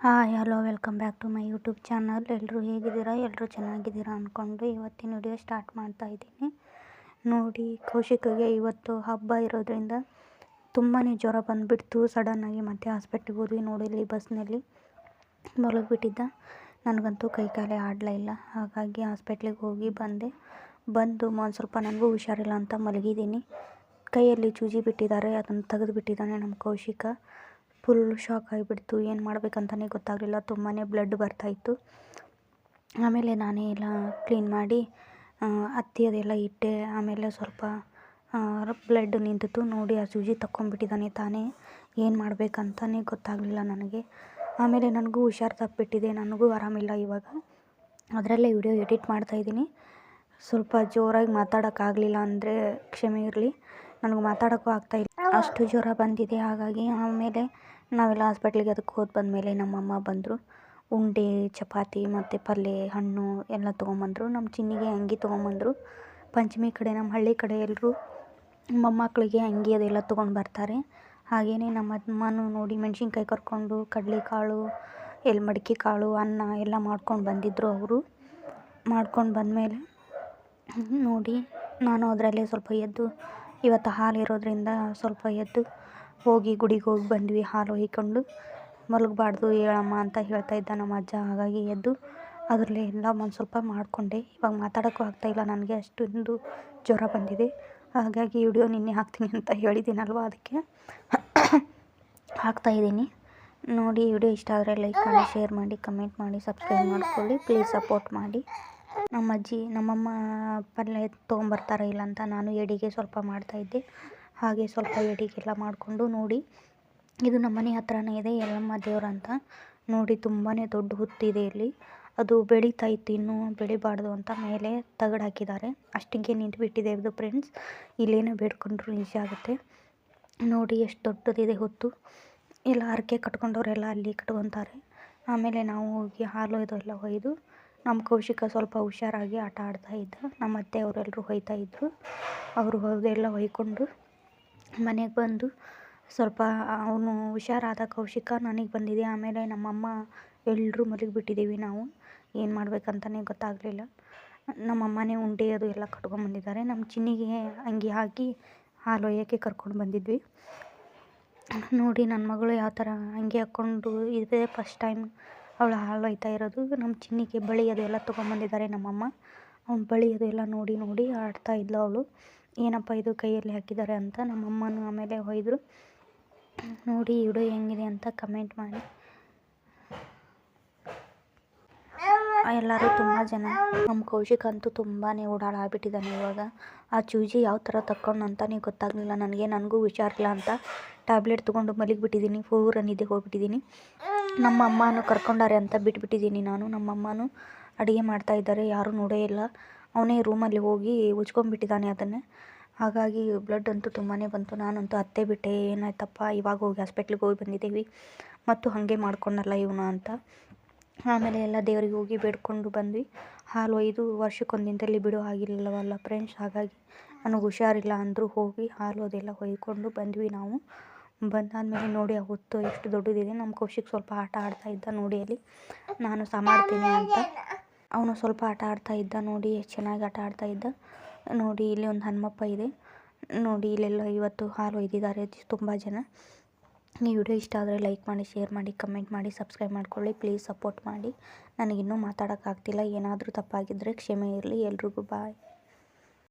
Hi, hello, welcome back to my YouTube channel. ಎಲ್ಲರೂ ಹೇಗಿದ್ದೀರಾ? ಎಲ್ಲರೂ ಚೆನ್ನಾಗಿದ್ದೀರಾ ಅಂದ್ಕೊಂಡು ಇವತ್ತಿನ ವಿಡಿಯೋ ಸ್ಟಾರ್ಟ್ ಮಾಡ್ತಾ ಇದ್ದೀನಿ. ನೋಡಿ, ಕೌಶಿಕಗೆ ಇವತ್ತು ಹಬ್ಬ ಇರೋದ್ರಿಂದ ತುಂಬಾ ಜ್ವರ ಬಂದುಬಿಡ್ತು. ಸಡನ್ನಾಗಿ ಮತ್ತೆ ಹಾಸ್ಪಿಟ್ಲಿಗೆ ಹೋದ್ವಿ. ನೋಡಿ, ಇಲ್ಲಿ ಬಸ್ನಲ್ಲಿ ಮಲಗಿಬಿಟ್ಟಿದ್ದ. ನನಗಂತೂ ಕೈ ಕಾಲೆ ಆಡಲೇ ಇಲ್ಲ. ಹಾಗಾಗಿ ಹಾಸ್ಪಿಟ್ಲಿಗೆ ಹೋಗಿ ಬಂದೆ. ಬಂದು ಒಂದು ಸ್ವಲ್ಪ ನನಗೂ ಹುಷಾರಿಲ್ಲ ಅಂತ ಮಲಗಿದ್ದೀನಿ. ಕೈಯಲ್ಲಿ ಚೂಜಿ ಬಿಟ್ಟಿದ್ದಾರೆ. ಅದನ್ನು ತೆಗೆದುಬಿಟ್ಟಿದ್ದಾನೆ ನಮ್ಮ ಕೌಶಿಕ. ಫುಲ್ ಶಾಕ್ ಆಗಿಬಿಡ್ತು. ಏನು ಮಾಡಬೇಕಂತಲೇ ಗೊತ್ತಾಗಲಿಲ್ಲ. ತುಂಬಾ ಬ್ಲಡ್ ಬರ್ತಾಯಿತ್ತು ಆಮೇಲೆ ನಾನೇ ಎಲ್ಲ ಕ್ಲೀನ್ ಮಾಡಿ ಅತ್ತಿ ಅದೆಲ್ಲ ಇಟ್ಟೆ. ಆಮೇಲೆ ಸ್ವಲ್ಪ ಬ್ಲಡ್ ನಿಂತಿತು. ನೋಡಿ ಆ ಸೂಜಿ ತಕ್ಕೊಂಡ್ಬಿಟ್ಟಿದ್ದಾನೆ ತಾನೇ. ಏನು ಮಾಡಬೇಕಂತಲೇ ಗೊತ್ತಾಗಲಿಲ್ಲ ನನಗೆ. ಆಮೇಲೆ ನನಗೂ ಹುಷಾರು ತಪ್ಪಿಬಿಟ್ಟಿದೆ ನನಗೂ ಆರಾಮಿಲ್ಲ ಇವಾಗ. ಅದರಲ್ಲೇ ವಿಡಿಯೋ ಎಡಿಟ್ ಮಾಡ್ತಾಯಿದ್ದೀನಿ ಸ್ವಲ್ಪ ಜೋರಾಗಿ ಮಾತಾಡೋಕ್ಕಾಗಲಿಲ್ಲ ಅಂದರೆ ಕ್ಷಮೆ ಇರಲಿ. ನನಗೆ ಮಾತಾಡೋಕ್ಕೂ ಆಗ್ತಾಯಿಲ್ಲ ಅಷ್ಟು ಜ್ವರ ಬಂದಿದೆ, ಹಾಗಾಗಿ ಆಮೇಲೆ ನಾವೆಲ್ಲ ಹಾಸ್ಪಿಟ್ಲಿಗೆ ಅದಕ್ಕೆ ಹೋಗಿ ಬಂದಮೇಲೆ ನಮ್ಮಮ್ಮ ಬಂದರು. ಉಂಡೆ, ಚಪಾತಿ ಮತ್ತು ಪಲ್ಯ ಹಣ್ಣು ಎಲ್ಲ ತೊಗೊಂಬಂದರು. ನಮ್ಮ ಚಿನ್ನಿಗೆ ಅಂಗಿ ತೊಗೊಂಬಂದರು. ಪಂಚಮಿ ಕಡೆ, ನಮ್ಮ ಹಳ್ಳಿ ಕಡೆ ಎಲ್ಲರೂ ಮೊಮ್ಮಕ್ಕಳಿಗೆ ಅಂಗಿ ಅದೆಲ್ಲ ತೊಗೊಂಡು ಬರ್ತಾರೆ. ಹಾಗೆಯೇ ನಮ್ಮ ಅಮ್ಮನೂ ನೋಡಿ ಮೆಣಸಿನ್ಕಾಯಿ ಕರ್ಕೊಂಡು, ಕಡಲೆಕಾಳು ಎಲ್ಲಿ ಮಡಿಕೆ ಕಾಳು, ಅನ್ನ ಎಲ್ಲ ಮಾಡ್ಕೊಂಡು ಬಂದಿದ್ದರು ಅವರು. ಮಾಡ್ಕೊಂಡು ಬಂದಮೇಲೆ ನೋಡಿ ನಾನು ಅದರಲ್ಲೇ ಸ್ವಲ್ಪ ಎದ್ದು ಇವತ್ತು ಹಾಲು ಇರೋದ್ರಿಂದ ಸ್ವಲ್ಪ ಎದ್ದು ಹೋಗಿ ಗುಡಿಗೆ ಹೋಗಿ ಬಂದ್ವಿ. ಹಾಲು ಒಯ್ಕೊಂಡು ಮಲಗಬಾರ್ದು, ಹೇಳಮ್ಮ ಅಂತ ಹೇಳ್ತಾ ಇದ್ದ ನಮ್ಮ ಅಜ್ಜ. ಹಾಗಾಗಿ ಎದ್ದು ಅದರಲ್ಲಿ ಎಲ್ಲ ಒಂದು ಸ್ವಲ್ಪ ಮಾಡಿಕೊಂಡೆ. ಇವಾಗ ಮಾತಾಡೋಕ್ಕೂ ಆಗ್ತಾಯಿಲ್ಲ ನನಗೆ ಅಷ್ಟೊಂದು ಜ್ವರ ಬಂದಿದೆ. ಹಾಗಾಗಿ ವಿಡಿಯೋ ನಿನ್ನೆ ಹಾಕ್ತೀನಿ ಅಂತ ಹೇಳಿದ್ದೀನಲ್ವ ಅದಕ್ಕೆ. ಹಾಕ್ತಾಯಿದ್ದೀನಿ ನೋಡಿ ವಿಡಿಯೋ ಇಷ್ಟ ಆದರೆ ಲೈಕ್ ಮಾಡಿ ಶೇರ್ ಮಾಡಿ ಕಮೆಂಟ್ ಮಾಡಿ ಸಬ್ಸ್ಕ್ರೈಬ್ ಮಾಡ್ಕೊಳ್ಳಿ. ಪ್ಲೀಸ್ ಸಪೋರ್ಟ್ ಮಾಡಿ. ನಮ್ಮ ಅಜ್ಜಿ, ನಮ್ಮಮ್ಮ ಪಲ್ಯ ತೊಗೊಂಬರ್ತಾರ ಇಲ್ಲ ಅಂತ ನಾನು ಎಡಿಗೆ ಸ್ವಲ್ಪ ಮಾಡ್ತಾಯಿದ್ದೆ. ಹಾಗೆ ಸ್ವಲ್ಪ ಎಡಿಗೆಲ್ಲ ಮಾಡಿಕೊಂಡು ನೋಡಿ, ಇದು ನಮ್ಮ ಮನೆ ಹತ್ರನೇ ಇದೆ, ಯಲ್ಲಮ್ಮ ದೇವ್ರು ಅಂತ. ನೋಡಿ ತುಂಬಾ ದೊಡ್ಡ ಹುತ್ತಿದೆ ಇಲ್ಲಿ. ಅದು ಬೆಳೀತಾ ಇತ್ತು ಇನ್ನೂ ಬೆಳಿಬಾರ್ದು ಅಂತ ಮೇಲೆ ತಗಡು ಹಾಕಿದ್ದಾರೆ. ಅಷ್ಟಿಗೆ ನಿಂತುಬಿಟ್ಟಿದೆ ಇದು ಫ್ರೆಂಡ್ಸ್. ಇಲ್ಲೇನೋ ಬೇಡ್ಕೊಂಡ್ರು ನಿಜ ಆಗುತ್ತೆ. ನೋಡಿ, ಎಷ್ಟು ದೊಡ್ಡದಿದೆ ಹೊತ್ತು. ಎಲ್ಲ ಹರಕೆ ಕಟ್ಕೊಂಡವರೆಲ್ಲ ಅಲ್ಲಿ ಕಟ್ಕೊತಾರೆ. ಆಮೇಲೆ ನಾವು ಹೋಗಿ ಹಾಲು ಇದೆಲ್ಲ ಒಯ್ದು ನಮ್ಮ ಕೌಶಿಕ ಸ್ವಲ್ಪ ಹುಷಾರಾಗಿ ಆಟ ಆಡ್ತಾ ಇದ್ದ. ನಮ್ಮ ಅತ್ತೆ ಅವರೆಲ್ಲರೂ ಹೊಯ್ತಾ ಇದ್ದರು ಅವರು ಎಲ್ಲ ಒಯ್ಕೊಂಡು ಮನೆಗೆ ಬಂದು ಸ್ವಲ್ಪ ಅವನು ಹುಷಾರಾದ ಕೌಶಿಕ ನನಗೆ ಬಂದಿದೆ. ಆಮೇಲೆ ನಮ್ಮಮ್ಮ ಎಲ್ಲರೂ ಮಲಗಿಬಿಟ್ಟಿದ್ದೀವಿ ನಾವು. ಏನು ಮಾಡಬೇಕಂತಲೇ ಗೊತ್ತಾಗಲಿಲ್ಲ. ನಮ್ಮಮ್ಮನೇ ಉಂಡೆ ಅದು ಎಲ್ಲ ಕಟ್ಕೊಂಡ್ಬಂದಿದ್ದಾರೆ ನಮ್ಮ ಚಿನ್ನಿಗೆ ಅಂಗಿ ಹಾಕಿ ಹಾಲು ಒಯ್ಯೋಕ್ಕೆ ಕರ್ಕೊಂಡು ಬಂದಿದ್ವಿ. ನೋಡಿ ನನ್ನ ಮಗಳು ಯಾವ ಥರ ಅಂಗಿ ಹಾಕ್ಕೊಂಡು ಇದೇ ಫಸ್ಟ್ ಟೈಮ್ ಅವಳು ಹಾಲು ಹೋಯ್ತಾ ಇರೋದು. ನಮ್ಮ ಚಿನ್ನಿಗೆ ಬಳಿ ಅದೆಲ್ಲ ತೊಗೊಂಬಂದಿದ್ದಾರೆ ನಮ್ಮಮ್ಮ. ಅವ್ನು ಬಳಿ ಅದೆಲ್ಲ ನೋಡಿ ನೋಡಿ ಆಡ್ತಾ ಇದ್ಲು ಅವಳು. ಏನಪ್ಪ ಇದು ಕೈಯಲ್ಲಿ ಹಾಕಿದ್ದಾರೆ ಅಂತ ನಮ್ಮಮ್ಮನೂ ಆಮೇಲೆ ಒಯ್ದರು. ನೋಡಿ ವಿಡಿಯೋ ಹೆಂಗಿದೆ ಅಂತ ಕಮೆಂಟ್ ಮಾಡಿ. ಎಲ್ಲರೂ ತುಂಬ ಜನ. ನಮ್ಮ ಕೌಶಿಕ್ ಅಂತೂ ತುಂಬಾ ಓಡಾಡಾಗ್ಬಿಟ್ಟಿದ್ದಾನೆ ಇವಾಗ. ಆ ಚೂಜಿ ಯಾವ ಥರ ತಕ್ಕೊಂಡು ಅಂತಲೇ ಗೊತ್ತಾಗಲಿಲ್ಲ ನನಗೆ, ನನಗೂ ಹುಷಾರಿಲ್ಲ ಅಂತ ಟ್ಯಾಬ್ಲೆಟ್ ತೊಗೊಂಡು ಮಲಗಿಬಿಟ್ಟಿದ್ದೀನಿ ಫೋರ್ ಅನ್ನಿದ್ದೆ ಹೋಗ್ಬಿಟ್ಟಿದ್ದೀನಿ ನಮ್ಮ ಅಮ್ಮನೂ ಕರ್ಕೊಂಡಾರೆ ಅಂತ ಬಿಟ್ಬಿಟ್ಟಿದ್ದೀನಿ ನಾನು. ನಮ್ಮ ಅಮ್ಮನೂ ಅಡುಗೆ ಮಾಡ್ತಾಯಿದ್ದಾರೆ ಯಾರೂ ನೋಡೇ ಇಲ್ಲ. ಅವನೇ ರೂಮಲ್ಲಿ ಹೋಗಿ ಉಜ್ಕೊಂಡ್ಬಿಟ್ಟಿದ್ದಾನೆ ಅದನ್ನೇ. ಹಾಗಾಗಿ ಬ್ಲಡ್ ಅಂತೂ ತುಂಬಾ ಬಂತು. ನಾನಂತೂ ಅತ್ತೆ ಬಿಟ್ಟೆ, ಏನಾಯ್ತಪ್ಪ, ಇವಾಗ ಹೋಗಿ ಹಾಸ್ಪಿಟ್ಲಿಗೆ ಹೋಗಿ ಬಂದಿದ್ದೀವಿ. ಮತ್ತು ಹಾಗೆ ಮಾಡ್ಕೊಂಡಲ್ಲ ಇವನು ಅಂತ. ಆಮೇಲೆ ಎಲ್ಲ ದೇವರಿಗೆ ಹೋಗಿ ಬೇಡ್ಕೊಂಡು ಬಂದ್ವಿ. ಹಾಲು ಒಯ್ದು ವರ್ಷಕ್ಕೊಂದು ದಿನದಲ್ಲಿ ಬಿಡೋ ಆಗಿಲ್ಲವಲ್ಲ ಫ್ರೆಂಡ್ಸ್ ಹಾಗಾಗಿ ನನಗೆ ಹುಷಾರಿಲ್ಲ ಅಂದರೂ ಹೋಗಿ ಹಾಲು ಅದೆಲ್ಲ ಒಯ್ಕೊಂಡು ಬಂದ್ವಿ ನಾವು. ಬಂದಾದಮೇಲೆ ನೋಡಿ ಆ ಹೊತ್ತು ಎಷ್ಟು ದೊಡ್ಡದಿದೆ. ನಮ್ಮ ಕೌಶಿಕ್ ಸ್ವಲ್ಪ ಆಟ ಆಡ್ತಾ ಇದ್ದ ನೋಡಿ ಅಲ್ಲಿ. ನಾನು ಸಹ ಮಾಡ್ತೀನಿ ಅಂತ. ಅವನು ಸ್ವಲ್ಪ ಆಟ ಆಡ್ತಾ ಇದ್ದ ನೋಡಿ, ಎಷ್ಟು ಚೆನ್ನಾಗಿ ಆಟ ಆಡ್ತಾ ಇದ್ದ. ನೋಡಿ ಇಲ್ಲಿ ಒಂದು ಹನುಮಪ್ಪ ಇದೆ. ನೋಡಿ ಇಲ್ಲೆಲ್ಲ ಇವತ್ತು ಹಾಲು ಒಯ್ದಿದ್ದಾರೆ. ತುಂಬ ಜನ. ಈ ವಿಡಿಯೋ ಇಷ್ಟ ಆದರೆ ಲೈಕ್ ಮಾಡಿ, ಶೇರ್ ಮಾಡಿ, ಕಮೆಂಟ್ ಮಾಡಿ, ಸಬ್ಸ್ಕ್ರೈಬ್ ಮಾಡ್ಕೊಳ್ಳಿ. ಪ್ಲೀಸ್ ಸಪೋರ್ಟ್ ಮಾಡಿ. ನನಗಿನ್ನೂ ಮಾತಾಡೋಕ್ಕಾಗ್ತಿಲ್ಲ. ಏನಾದರೂ ತಪ್ಪಾಗಿದ್ದರೆ ಕ್ಷಮೆ ಇರಲಿ. ಎಲ್ರಿಗೂ ಬಾಯ್.